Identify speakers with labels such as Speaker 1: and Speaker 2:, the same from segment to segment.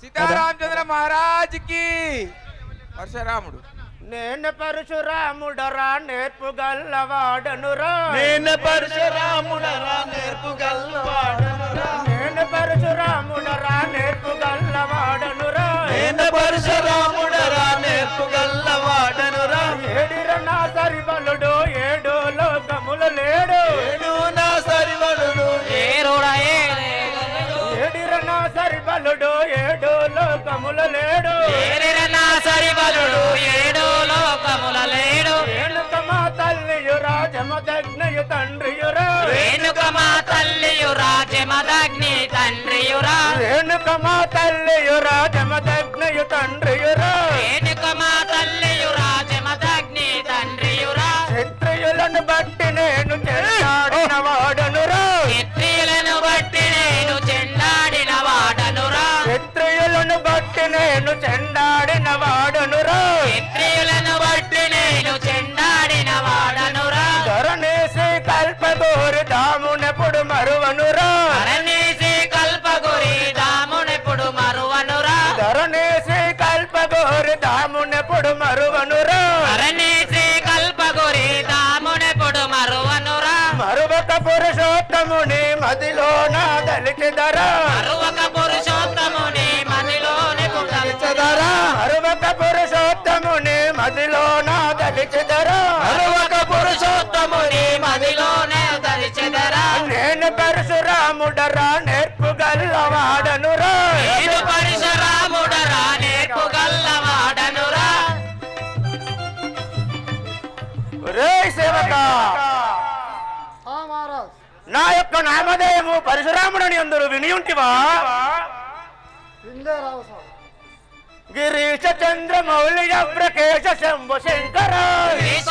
Speaker 1: సీతారామచంద్ర మహారాజ్కి. పరశురాముడు.
Speaker 2: నేను పరశురాముడరా నేర్పు గల్లవాడనురా.
Speaker 3: నేను పరశురాముడరా నేర్పు గల్లవాడనురా.
Speaker 2: నేను పరశురాముడరా నేర్పు గల్లవాడనురా.
Speaker 3: నేను పరశురాముడరా నేర్పు గల్లవాడనురా.
Speaker 2: ఏడిర నా సరిబలుడు లోకములు లేడు. సరిబలుడు ఏడు లోకముల లేడు. ఏనుక మా తల్లియురా జమదగ్నయు తండ్రియురా.
Speaker 4: రేణుక మా తల్లియు రాజమదగ్ని తండ్రియురా.
Speaker 2: రేణుక మా తల్లియురా జమదగ్నయు తండ్రియురా. మదిలో నా దళితరా
Speaker 4: మరువక పురుషోత్తముని మదిలోని పుట్టదరా
Speaker 2: మరువక పురుషోత్తముని మదిలో నా దళితరా
Speaker 4: మరువక పురుషోత్తముని మదిలోనే దరిచెదరా
Speaker 2: నేను పరశురాముడరా నామధేయము పరశురాముడని అందరూ విని ఉంటివా
Speaker 5: విందే రావు సార్
Speaker 2: గిరీశ చంద్ర మౌళి ప్రకేశ శంభు శంకర గిరీశ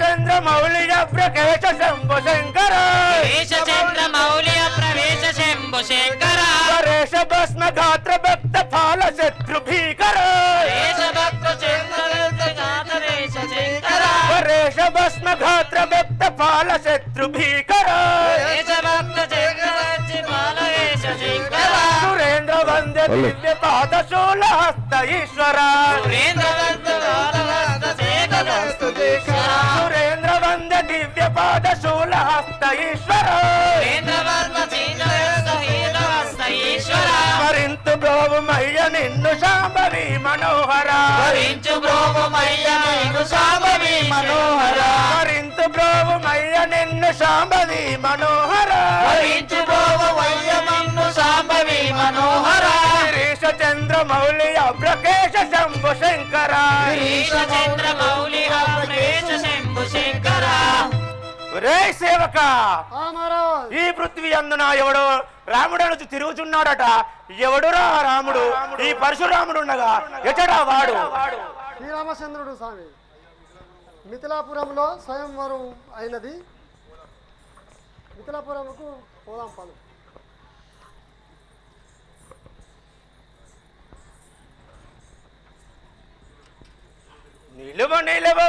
Speaker 2: చంద్ర మౌళి ప్రకేశ శంభు శంకర
Speaker 4: చంద్ర మౌలిక ప్రవేశ శంభు శంకర
Speaker 2: పరేశ భస్మ గాత్ర భక్త ఫాల శత్రు భీకర
Speaker 4: దేశభక్త చంద్ర
Speaker 2: పరేశ భస్మ గాత్ర ఫాల శత్రు భీకర. సురేంద్ర వందే దివ్య పాద శూల హస్త ఈశ్వర. సురేంద్ర వందే దివ్య పాద శూల హస్త ఈశ్వర. మరింత గోవుమయ్య నిన్ను శాంభవి మనోహర.
Speaker 4: భరించు బ్రోమయ్య నీకు శాంభవి మనోహర.
Speaker 2: మరింత గోవుమయ్య నిన్ను శాంభవి మనోహర.
Speaker 4: భరించు బ్రోమయ్య మన్ను శాంభవి మనోహర.
Speaker 2: గిరీశ చంద్ర మౌళి అభ్రకేశ శంభు శంకర.
Speaker 4: ఈశ చంద్ర మౌలి ప్రవేశ శంభు శంకర.
Speaker 2: రే సేవక ఈ పృథ్వీ అందున ఎవడో రాముడు అనుచు తిరుగుచున్నాడట. ఎవడురా రాముడు? ఈ పరశురాముడు ఉండగా ఎటడా వాడు?
Speaker 5: శ్రీరామచంద్రుడు స్వామి మిథిలాపురంలో స్వయంవరం అయినది. మిథిలాపురంకు పోదాం పలు.
Speaker 2: నిలువ నిలువ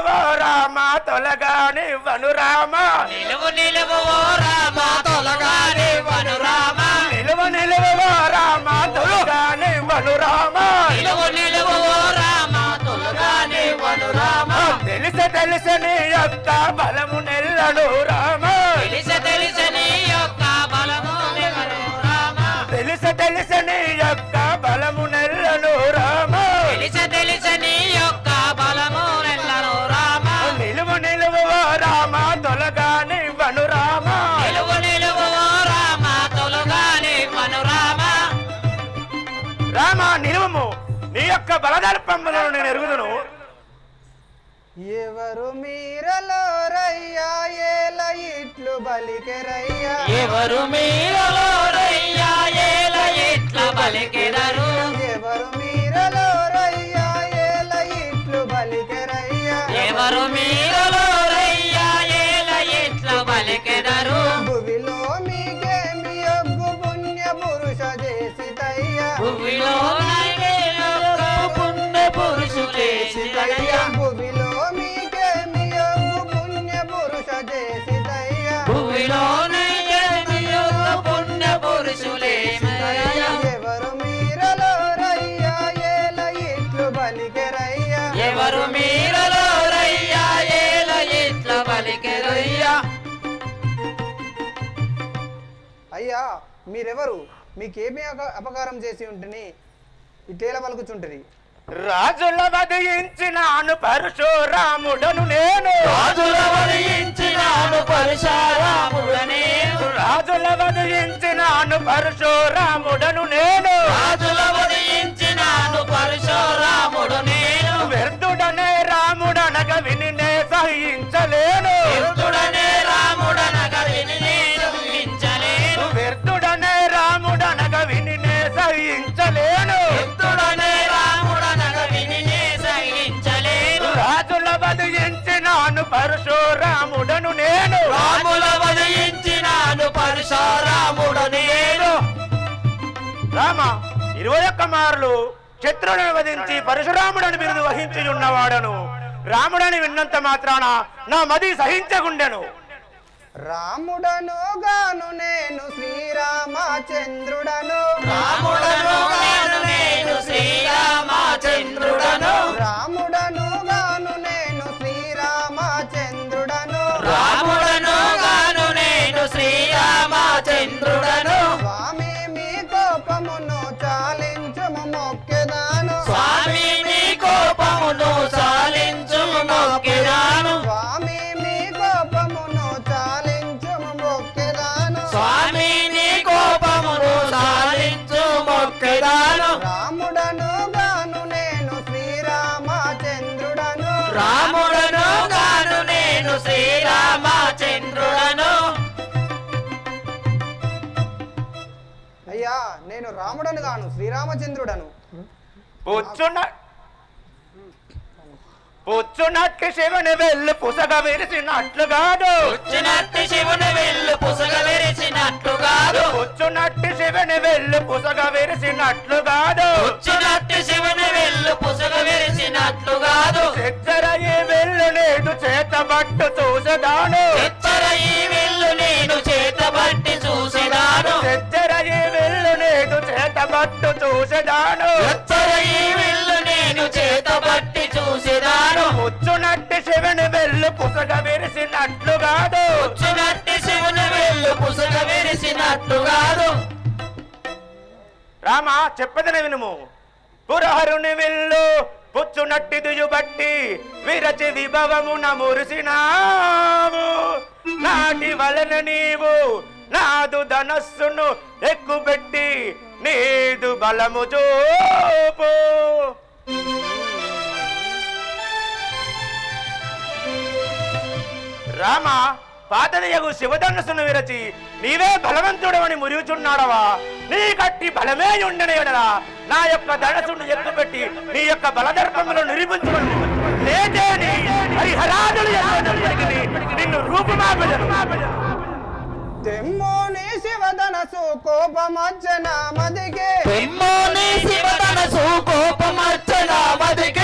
Speaker 2: రామ తొలగానివ్వను రామ.
Speaker 4: నిలువు నిలువు ఓ రామ తొలగానే వను రామ.
Speaker 2: నిలువ నిలువ రామ తొలగానివ్వను రామ.
Speaker 4: నిలువు నిలువు రామ తొలగానే వను రామ.
Speaker 2: తెలిసి తెలిసి నీ యొక్క బలము నెల్లను రామ. నేను ఎరుగుదును.
Speaker 6: ఎవరు మీరలో రయ్యా ఏల ఇట్లు బలికెరయ్యా?
Speaker 4: ఎవరు మీరలో రయ్యా ఏల ఇట్ల బలికెదరు
Speaker 6: ఎవరు మీరలో రయ్యా ఏల ఇట్లు బలికెరయ్యా?
Speaker 4: ఎవరు మీరలో
Speaker 6: మీరెవరు? మీకేమీ అపకారం చేసి ఉంటుని ఇటేల పలుకుచుంటది.
Speaker 2: రాజుల వధించినాను పరశురాముడను నేను.
Speaker 3: రాజుల వరించినాను పరశురాముడనే.
Speaker 2: రాజుల వధించినాను పరశురాముడను నేను. పరశురాముడను నేను.
Speaker 3: రాముల వరించినాను పరశురాముడు నేను.
Speaker 2: రామ ఇరవై ఒక్క మార్లు శత్రువులను వధించి పరశురాముడని బిరుదు వహించి ఉన్నవాడను. రాముడని విన్నంత మాత్రాన నా మది సహించకుండెను.
Speaker 6: రాముడను గాను నేను శ్రీరామచంద్రుడను.
Speaker 3: రాముడను గాను శ్రీరామచంద్రుడను.
Speaker 2: పుచ్చున పుచ్చునట్టి శివుని వెళ్ళి పుసగ విరిసినట్లుగాదు
Speaker 3: వచ్చినట్టు శివుని వెళ్ళు పుసగ వెరిచినట్టు కాదు
Speaker 2: పుచ్చునట్టి శివుని వెళ్ళి పుసగ విరిసినట్లుగాదు
Speaker 3: వచ్చినట్టు శివుని వెళ్ళు పుసగ వెరిచినట్టు కాదు
Speaker 2: చెచ్చర ఈ వెళ్ళు నేడు చేతబట్టు చూసదాను.
Speaker 3: చేతబట్టు చూసదాను.
Speaker 2: వెళ్ళు
Speaker 3: నేను చూసేదాను.
Speaker 2: పుచ్చునట్టి శివుని వెళ్ళి పుసగ విరిసినట్లుగాదు
Speaker 3: వచ్చినట్టు శివుని వెళ్ళు పుసగ వెరిచినట్టు కాదు.
Speaker 2: రామ చెప్పదని వినుము. పురహరుని విల్లు పుచ్చునట్టి దుయుబట్టి విరచి విభవమున మురిసినావు. నాటి వలన నీవు నాదు ధనస్సును ఎక్కుపెట్టి నీదు బలము చూపు. రామ పాతదయగు శివధనుసును విరచి నీవే బలవంతుడవని మురుగుచున్నాడవా నీ కట్టి బలమే ఉండని నా యొక్క ధనసును ఎక్కుపెట్టి నీ యొక్క బలదర్పములను నిరూపించుకుని. లేదే నీ హరిహరాదులు నిన్ను రూపుమాపజను.
Speaker 6: తెమ్మోని శివధనసు కోపమర్చన
Speaker 3: మదికే.
Speaker 6: తెమ్మోని శివధనసు కోపమర్చన
Speaker 3: మదికే.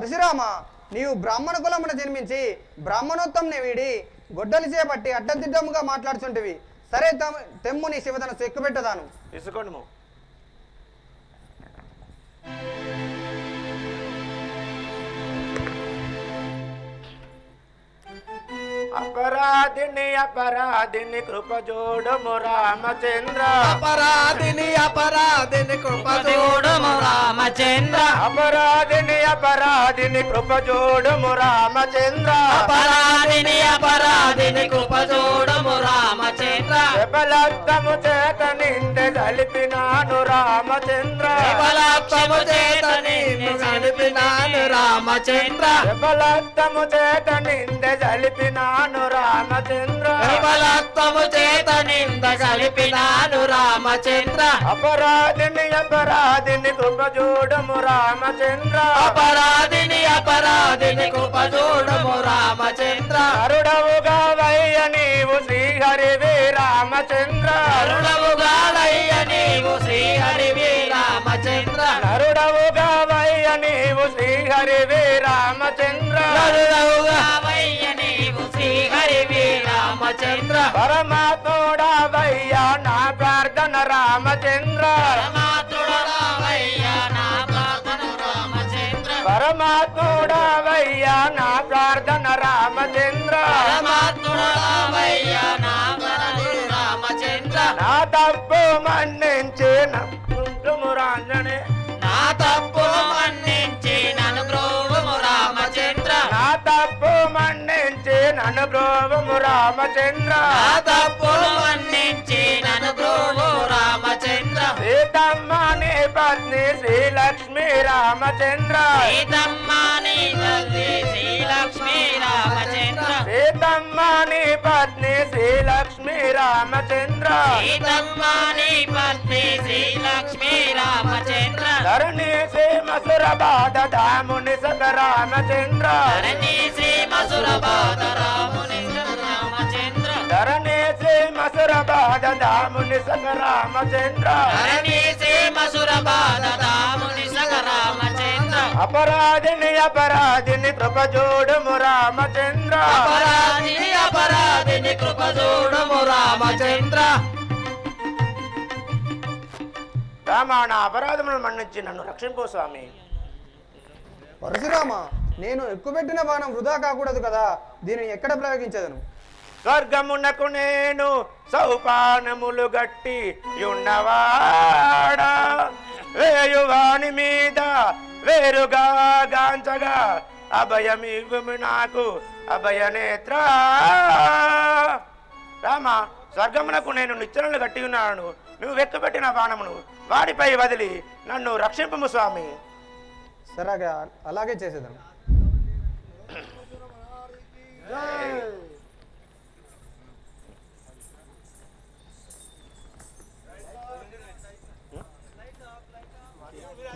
Speaker 6: పరశురామ నీవు బ్రాహ్మణ కులమున జన్మించి బ్రాహ్మణోత్తంని వీడి గొడ్డలి చేపట్టి అడ్డదిడ్డముగా మాట్లాడుచుంటివి. సరే తెమ్ము నీ శివధనసు ఎక్కుపెట్టదాను
Speaker 2: ఇసుకోండి అపరాధిని అపరాధిని కృప చూడము రామచంద్ర.
Speaker 3: అపరాధిని అపరాధిని కృపదోడము రామచంద్ర.
Speaker 2: అపరాధిని అపరాధిని కృప చూడము రామచంద్ర.
Speaker 3: అపరాధిని అపరాధిని కృపదోడము రామచంద్ర.
Speaker 2: బలత్తము చేత నిందె కలిపినాను రామచంద్ర.
Speaker 3: బలాక్షము చేత నిన్ను నడిపినాను రామచంద్ర.
Speaker 2: బలత్తము చేత నిందె కలిపినాను రామచంద్ర.
Speaker 3: బలత్వము చేత నింద కలిపినాను రామచంద్ర.
Speaker 2: అపరాధిని అపరాధిని కృప చూడము రామచంద్ర.
Speaker 3: అపరాధిని అపరాధిని కృపదోడము రామచంద్ర.
Speaker 2: కరుడవుగా శ్రీహరివి రామచంద్ర.
Speaker 4: నరుడవుగాలయ్య నీవు శ్రీహరివి రామచంద్ర.
Speaker 2: నరుడవుగావయ్య నీవు శ్రీహరివి రామచంద్ర.
Speaker 4: నరుడవుగావయ్య నీవు శ్రీహరివి రామచంద్ర.
Speaker 2: పరమాత్ముడవయ్య నా ప్రార్థన రామచంద్ర.
Speaker 4: పరమాత్ముడవయ్య నా ప్రార్థన రామచంద్ర.
Speaker 2: నా ప్రార్థన రామచంద్ర.
Speaker 4: పరమాత్ముడవయ్య నా ప్రార్థన రామచంద్ర.
Speaker 2: నా తప్పు మన్నించి రాంజనే.
Speaker 4: నా తప్పులు మన్నించి నన్ను
Speaker 2: బ్రోవము రామచంద్ర.
Speaker 4: తప్పులు మన్నించి నన్ను గ్రోవు రామచంద్ర.
Speaker 2: సీతమ్మ నీ పత్ని శ్రీలక్ష్మి రామచంద్ర.
Speaker 4: సీతమ్మ నీ తల్లి శ్రీలక్ష్మీ రామచంద్ర.
Speaker 2: సీతమ్మ నీ పత్ని శ్రీలక్ష్మి రామచంద్ర.
Speaker 4: సీతమ్మ నీ పత్ని శ్రీలక్ష్మీ రామచంద్ర.
Speaker 2: ధరణి శ్రీ మసుర బాధ దాముని సక రామచంద్ర.
Speaker 4: ధరణి శ్రీ
Speaker 2: దాముని
Speaker 4: సగ రామచంద్ర
Speaker 2: అపరాధిని అపరాధిని కృప చూడుము రామచంద్ర.
Speaker 4: అపరాధిని అపరాధిని కృప చూడము రామచంద్ర.
Speaker 2: రామ నా అపరాధములను మన్నించి నన్ను రక్షింపు స్వామి.
Speaker 6: పరశురామ నేను ఎక్కుపెట్టిన బాణం వృధా కాకూడదు కదా? దీనిని ఎక్కడ ప్రయోగించదను
Speaker 2: స్వర్గమునకు నేను సౌపానములు గట్టి ఉన్నవాడా. వేయువాని మీద వేరుగా గాంచగా అభయమివ్వము నాకు అభయనేత్ర. రామ స్వర్గమునకు నేను నిచ్చనలు కట్టి ఉన్నాను. నువ్వు వెక్కబెట్టిన బాణమును వాడిపై వదిలి నన్ను రక్షింపము స్వామి.
Speaker 6: సరే అలాగే చేసేదాం